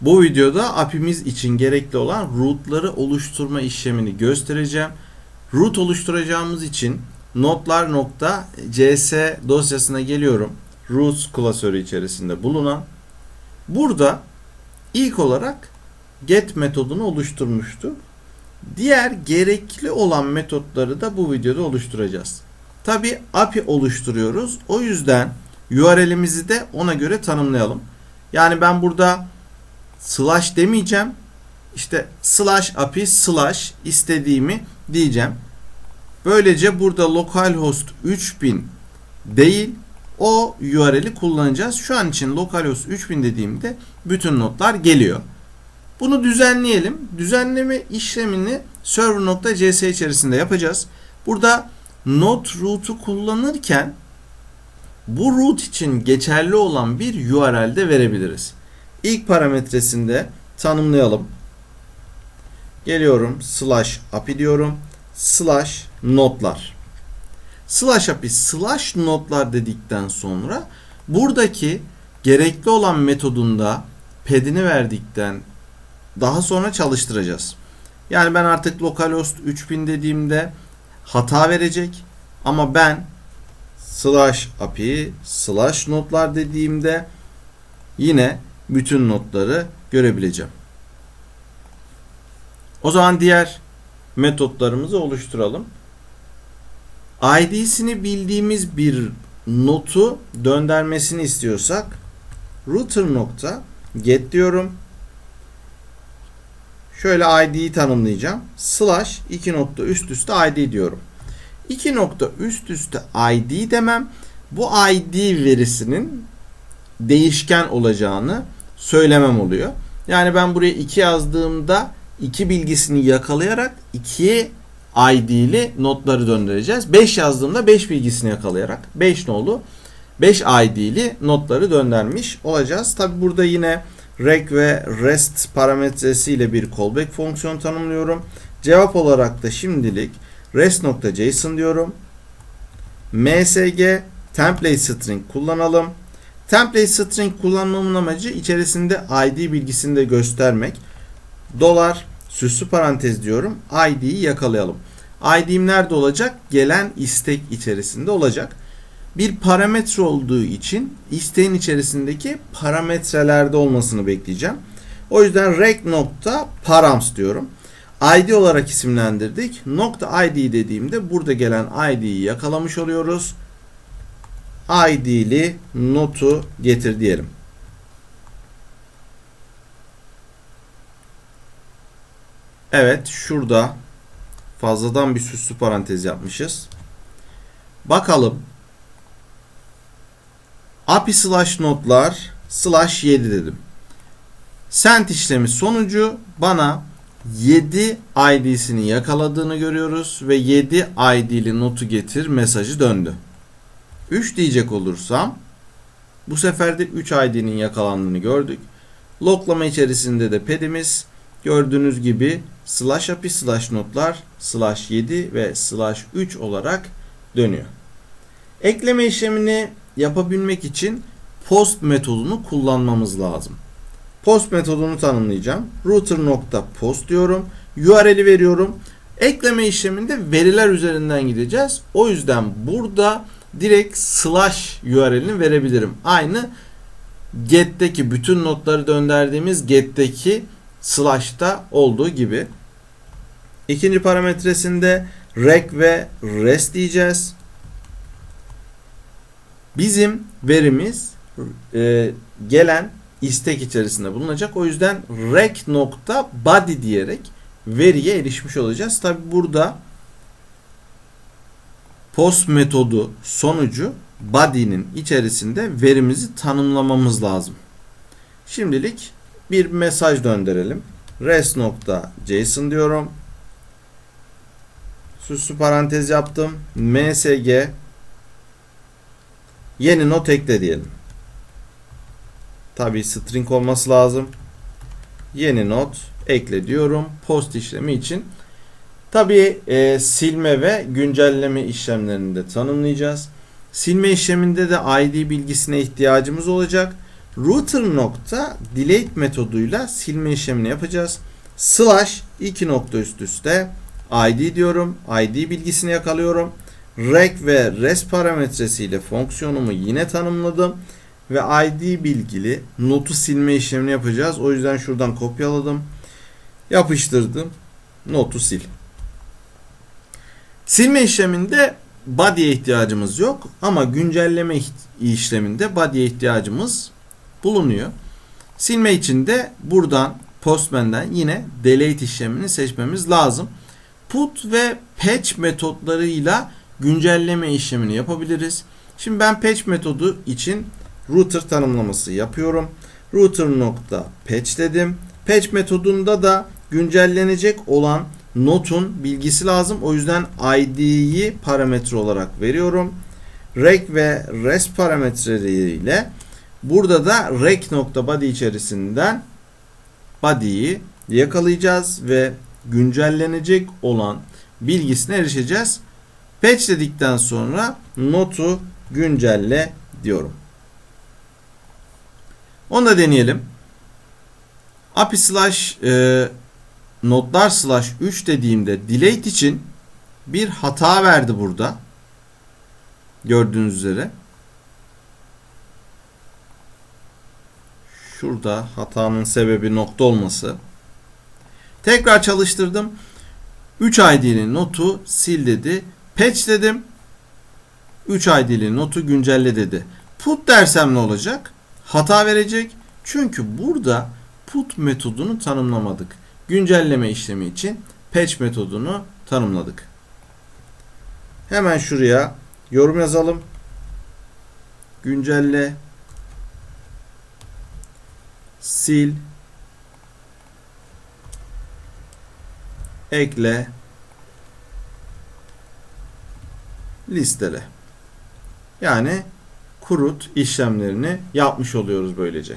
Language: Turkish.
Bu videoda API'miz için gerekli olan root'ları oluşturma işlemini göstereceğim. Root oluşturacağımız için notlar.cs dosyasına geliyorum. Roots klasörü içerisinde bulunan. Burada ilk olarak get metodunu oluşturmuştu. Diğer gerekli olan metotları da bu videoda oluşturacağız. Tabi API oluşturuyoruz. O yüzden URL'imizi de ona göre tanımlayalım. Yani ben burada slash demeyeceğim. İşte slash API slash istediğimi diyeceğim. Böylece burada localhost 3000 değil o URL'i kullanacağız. Şu an için localhost 3000 dediğimde bütün notlar geliyor. Bunu düzenleyelim. Düzenleme işlemini server.cs içerisinde yapacağız. Burada not root'u kullanırken bu root için geçerli olan bir URL de verebiliriz. İlk parametresinde tanımlayalım. Geliyorum slash api diyorum. Slash notlar. Slash api slash notlar dedikten sonra buradaki gerekli olan metodunda pedini verdikten daha sonra çalıştıracağız. Yani ben artık localhost 3000 dediğimde hata verecek ama ben slash api slash notlar dediğimde yine bütün notları görebileceğim. O zaman diğer metotlarımızı oluşturalım. ID'sini bildiğimiz bir notu döndürmesini istiyorsak router nokta get diyorum. Şöyle ID'yi tanımlayacağım. Slash 2 nokta üst üste ID diyorum. 2 nokta üst üste ID demem bu ID verisinin değişken olacağını söylemem oluyor. Yani ben buraya 2 yazdığımda 2 bilgisini yakalayarak 2 ID'li notları döndüreceğiz. 5 yazdığımda 5 bilgisini yakalayarak 5 nolu 5 ID'li notları döndürmüş olacağız. Tabi burada yine rec ve rest parametresiyle bir callback fonksiyon tanımlıyorum. Cevap olarak da şimdilik rest.json diyorum. msg template string kullanalım. Template string kullanmamın amacı içerisinde id bilgisini de göstermek. Dolar süslü parantez diyorum. id'yi yakalayalım. id'im nerede olacak? Gelen istek içerisinde olacak. Bir parametre olduğu için isteğin içerisindeki parametrelerde olmasını bekleyeceğim. O yüzden rec nokta params diyorum. ID olarak isimlendirdik. Nokta ID dediğimde burada gelen ID'yi yakalamış oluyoruz. ID'li notu getir diyelim. Evet şurada fazladan bir süslü parantez yapmışız. Bakalım. API slash notlar slash 7 dedim. Send işlemi sonucu bana 7 ID'sini yakaladığını görüyoruz ve 7 ID'li notu getir mesajı döndü. 3 diyecek olursam bu sefer de 3 ID'nin yakalandığını gördük. Loklama içerisinde de pedimiz gördüğünüz gibi slash api slash notlar slash 7 ve slash 3 olarak dönüyor. Ekleme işlemini yapabilmek için post metodunu kullanmamız lazım. Post metodunu tanımlayacağım. Router nokta post diyorum. URL'i veriyorum. Ekleme işleminde veriler üzerinden gideceğiz. O yüzden burada direkt slash URL'ini verebilirim. Aynı get'teki bütün notları döndürdüğümüz get'teki slash'ta olduğu gibi. İkinci parametresinde rec ve rest diyeceğiz. Bizim verimiz e, gelen istek içerisinde bulunacak. O yüzden rec nokta body diyerek veriye erişmiş olacağız. Tabi burada post metodu sonucu body'nin içerisinde verimizi tanımlamamız lazım. Şimdilik bir mesaj döndürelim. res.json diyorum. Süslü parantez yaptım. msg yeni not ekle diyelim. Tabi string olması lazım. Yeni not ekle diyorum. Post işlemi için. Tabi e, silme ve güncelleme işlemlerini de tanımlayacağız. Silme işleminde de ID bilgisine ihtiyacımız olacak. router nokta delete metoduyla silme işlemini yapacağız. Slash 2 nokta üst üste id diyorum. id bilgisini yakalıyorum. rec ve res parametresiyle fonksiyonumu yine tanımladım. Ve id bilgili notu silme işlemini yapacağız. O yüzden şuradan kopyaladım. Yapıştırdım. Notu sil. Silme işleminde body'ye ihtiyacımız yok ama güncelleme işleminde body'ye ihtiyacımız bulunuyor. Silme için de buradan Postman'den yine delete işlemini seçmemiz lazım. Put ve patch metotlarıyla güncelleme işlemini yapabiliriz. Şimdi ben patch metodu için router tanımlaması yapıyorum. Router nokta patch dedim. Patch metodunda da güncellenecek olan notun bilgisi lazım. O yüzden id'yi parametre olarak veriyorum. rec ve res parametreleriyle burada da rec nokta body içerisinden body'yi yakalayacağız ve güncellenecek olan bilgisine erişeceğiz. Patch dedikten sonra notu güncelle diyorum. Onu da deneyelim. api slash e, notlar slash 3 dediğimde delete için bir hata verdi burada. Gördüğünüz üzere. Şurada hatanın sebebi nokta olması. Tekrar çalıştırdım. 3 ID'li notu sil dedi. Patch dedim. 3 ID'li notu güncelle dedi. Put dersem ne olacak? Hata verecek. Çünkü burada put metodunu tanımlamadık. Güncelleme işlemi için patch metodunu tanımladık. Hemen şuraya yorum yazalım. Güncelle sil ekle listele. Yani kurut işlemlerini yapmış oluyoruz böylece.